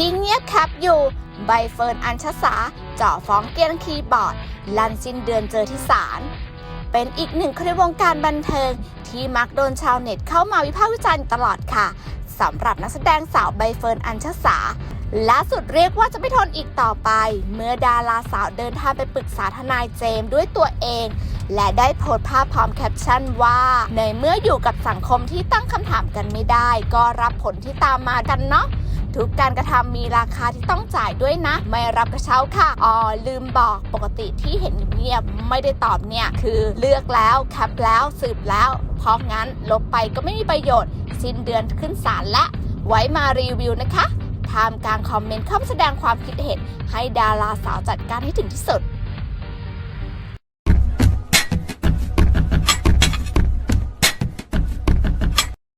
ที่เงียบแคบอยู่ ใบเฟิร์นอัญชสาเจ่อฟ้องเกียนคีย์บอร์ด ลันสิ้นเดือนเจอที่ศาลเป็นอีกหนึ่งคนในวงการบันเทิง ที่มักโดนชาวเน็ตเข้ามาวิพากษ์วิจารณ์ตลอดค่ะสำหรับนักแสดงสาวใบเฟิร์นอัญชสาล่าสุดเรียกว่าจะไม่ทนอีกต่อไป เมื่อดาราสาวเดินทางไปปรึกษาทนายเจมส์ด้วยตัวเอง และได้โพสต์ภาพพร้อมแคปชั่นว่า ในเมื่ออยู่กับสังคมที่ตั้งคำถามกันไม่ได้ ก็รับผลที่ตามมากันเนาะ ทุกการกระทำมีราคาที่ต้องจ่ายด้วยนะ ไม่รับกระเช้าค่ะอ๋อลืมบอกปกติที่เห็นเงียบไม่ได้ตอบเนี่ย คือเลือกแล้วแคปแล้วสืบแล้ว เพราะงั้นลบไปก็ไม่มีประโยชน์ สิ้นเดือนขึ้นศาลละ ไว้มารีวิวนะคะทามกลางคอมเมนต์เข้าแสดงความคิดเห็นให้ดาราสาวจัดการให้ถึงที่สุด